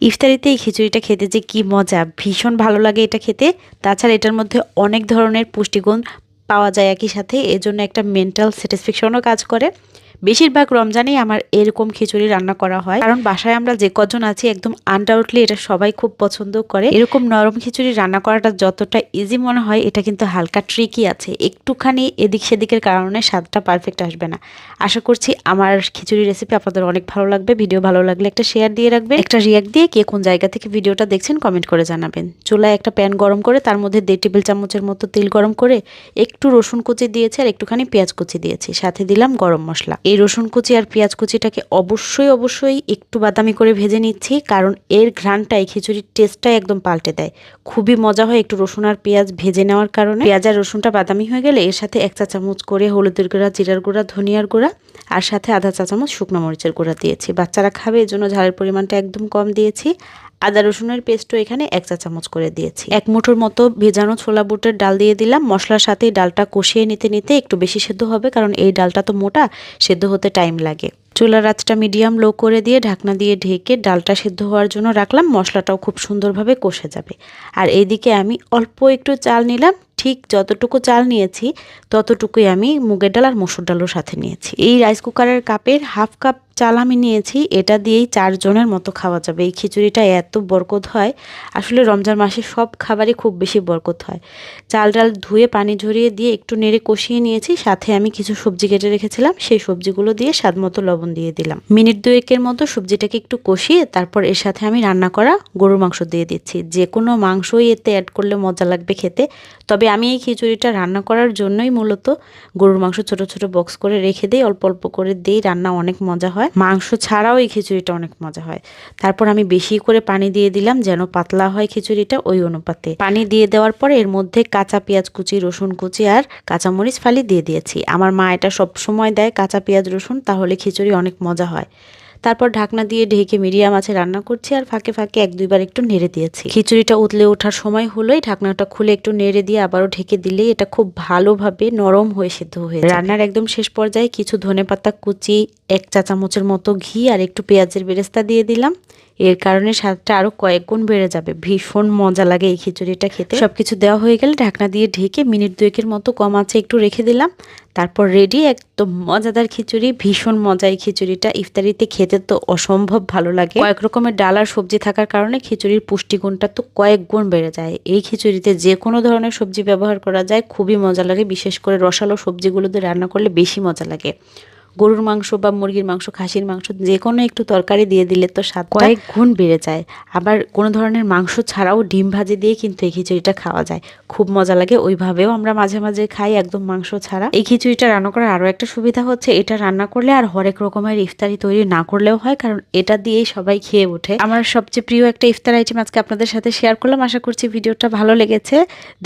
ইফতারিতে এই খিচুড়িটা খেতে যে কি মজা, ভীষণ ভালো লাগে এটা খেতে। তাছাড়া এটার মধ্যে অনেক ধরনের পুষ্টিগুণ পাওয়া যায় একই সাথে, এজন্য একটা মেন্টাল স্যাটিসফ্যাকশনও কাজ করে। বেশিরভাগ রমজানেই আমার এরকম খিচুড়ি রান্না করা হয়। কারণ বাসায় আমরা যে কজন আছি, একদম আনডাউটলি এটা সবাই খুব পছন্দ করে। এরকম নরম খিচুড়ি রান্না করাটা যতটা ইজি মনে হয়, এটা কিন্তু হালকা ট্রিকই আছে। একটুখানি এদিক সেদিকের কারণে স্বাদটা পারফেক্ট আসবে না। আশা করছি আমার খিচুড়ি রেসিপি আপনাদের অনেক ভালো লাগবে। ভিডিও ভালো লাগলে একটা শেয়ার দিয়ে রাখবেন। একটা রিয়াক্ট দিয়ে কে কোন জায়গা থেকে ভিডিওটা দেখছেন কমেন্ট করে জানাবেন। চুলায় একটা প্যান গরম করে, তার মধ্যে দেড় টেবিল চামচের মতো তেল গরম করে, একটু রসুন কুচি দিয়েছি আর একটুখানি পেঁয়াজ কুচি দিয়েছি। সাথে দিলাম গরম মশলা। এই রসুন কুচি আর পেঁয়াজ কুচিটাকে অবশ্যই অবশ্যই একটু বাদামি করে ভেজে নিচ্ছি, কারণ এর ঘ্রাণটা, এই খিচুড়ির টেস্টটাই একদম পাল্টে দেয়। খুবই মজা হয় একটু রসুন আর পেঁয়াজ ভেজে নেওয়ার কারণে। পেঁয়াজ আর রসুনটা বাদামি হয়ে গেলে এর সাথে এক চা চামচ করে হলুদের গুঁড়া, জিরার গুঁড়া, ধনিয়ার গুঁড়া, আর সাথে আধা চা চামচ শুকনো মরিচের গুঁড়া দিয়েছি। বাচ্চারা খাবে, এর জন্য ঝালের পরিমাণটা একদম কম দিয়েছি। আদা রসুনের পেস্টও এখানে এক চা চামচ করে দিয়েছি। এক মুঠোর মতো ভেজানো ছোলা বুটের ডাল দিয়ে দিলাম। মশলার সাথে ডালটা কষিয়ে নিতে নিতে একটু বেশি সেদ্ধ হবে, কারণ এই ডালটা তো মোটা সেদ্ধ হতে টাইম লাগে। চুলার আঁচটা মিডিয়াম লো করে দিয়ে ঢাকনা দিয়ে ঢেকে ডালটা সেদ্ধ হওয়ার জন্য রাখলাম, মশলাটাও খুব সুন্দরভাবে কষে যাবে। আর এইদিকে আমি অল্প একটু চাল নিলাম, ঠিক যতটুকু চাল নিয়েছি ততটুকুই আমি মুগের ডাল আর মসুর ডালও সাথে নিয়েছি। এই রাইস কুকারের কাপের হাফ কাপ চাল আমি নিয়েছি, এটা দিয়েই চারজনের মতো খাওয়া যাবে। এই খিচুড়িটা এত বরকত হয়। আসলে রমজান মাসে সব খাবারই খুব বেশি বরকত হয়। চাল ডাল ধুয়ে পানি ঝরিয়ে দিয়ে একটু নেড়ে কষিয়ে নিয়েছি, সাথে আমি কিছু সবজি কেটে রেখেছিলাম, সেই সবজিগুলো দিয়ে স্বাদ মতো লবণ দিয়ে দিলাম। মিনিট দুয়েকের মতো সবজিটাকে একটু কষিয়ে তারপর এর সাথে আমি রান্না করা গরুর মাংস দিয়ে দিচ্ছি। যে কোনো মাংসই এতে অ্যাড করলে মজা লাগবে খেতে। তবে আমি এই খিচুড়িটা রান্না করার জন্যই মূলত গরুর মাংস ছোট ছোট বক্স করে রেখে দিই, অল্প অল্প করে দিই, রান্না অনেক মজা হয়। মাংস ছাড়াও এই খিচুড়িটা অনেক মজা হয়। তারপর আমি বেশি করে পানি দিয়ে দিলাম যেন পাতলা হয় খিচুড়িটা ওই অনুপাতে। পানি দিয়ে দেওয়ার পর এর মধ্যে কাঁচা পেঁয়াজ কুচি, রসুন কুচি আর কাঁচামরিচ ফালি দিয়ে দিয়েছি। আমার মা এটা সব সময় দেয় কাঁচা পেঁয়াজ, রসুন, তাহলে খিচুড়ি অনেক মজা হয়। তারপর ঢাকনা দিয়ে ঢেকে মিডিয়াম আছে রান্না করছি আর ফাঁকে ফাঁকে এক দুইবার একটু নেড়ে দিয়েছি। খিচুড়িটা উতলে ওঠার সময় হলোই ঢাকনাটা খুলে একটু নেড়ে দিয়ে আবারও ঢেকে দিলেই এটা খুব ভালোভাবে নরম হয়ে সিদ্ধ হয়ে রান্নার একদম শেষ পর্যায়ে কিছু ধনেপাতা কুচি এক চা চামচের মতো ঘি আর একটু পেঁয়াজের বেরেস্তা দিয়ে দিলাম। এর কারণে স্বাদটা আরও কয়েক গুণ বেড়ে যাবে। ভীষণ মজা লাগে এই খিচুড়িটা খেতে। সব কিছু দেওয়া হয়ে গেলে ঢাকনা দিয়ে ঢেকে মিনিট দুয়েকের মতো কম আছে একটু রেখে দিলাম। তারপর রেডি একদম মজাদার খিচুড়ি, ভীষণ মজা এই খিচুড়িটা। ইফতারিতে খেতে তো অসম্ভব ভালো লাগে। কয়েক রকমের ডাল আর সবজি থাকার কারণে খিচুড়ির পুষ্টিগুণটা তো কয়েক গুণ বেড়ে যায়। এই খিচুড়িতে যে কোনো ধরনের সবজি ব্যবহার করা যায়। খুবই মজা লাগে। বিশেষ করে রসালো সবজিগুলোতে রান্না করলে বেশি মজা লাগে। গরুর মাংস বা মুরগির মাংস, খাসির মাংস, যে কোনো একটু তরকারি দিয়ে দিলে তো স্বাদ কয়েক গুণ বেড়ে যায়। আবার কোনো ধরনের মাংস ছাড়াও ডিম ভাজি দিয়ে কিন্তু এই খিচুড়িটা খাওয়া যায়। খুব মজা লাগে, ওইভাবেও আমরা মাঝে মাঝে খাই একদম মাংস ছাড়া। এই খিচুড়িটা রান্না করার আরও একটা সুবিধা হচ্ছে, এটা রান্না করলে আর হরেক রকমের ইফতারি তৈরি না করলেও হয়, কারণ এটা দিয়েই সবাই খেয়ে ওঠে। আমার সবচেয়ে প্রিয় একটা ইফতার আইটেম আজকে আপনাদের সাথে শেয়ার করলাম, আশা করছি ভিডিওটা ভালো লেগেছে।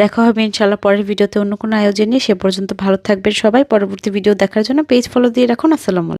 দেখা হবে ইনশাল্লাহ পরের ভিডিওতে অন্য কোনো আয়োজনে সে পর্যন্ত ভালো থাকবেন সবাই, পরবর্তী ভিডিও দেখার জন্য পেজ ফলো দিয়ে রাখুন। আসসালামু আলাইকুম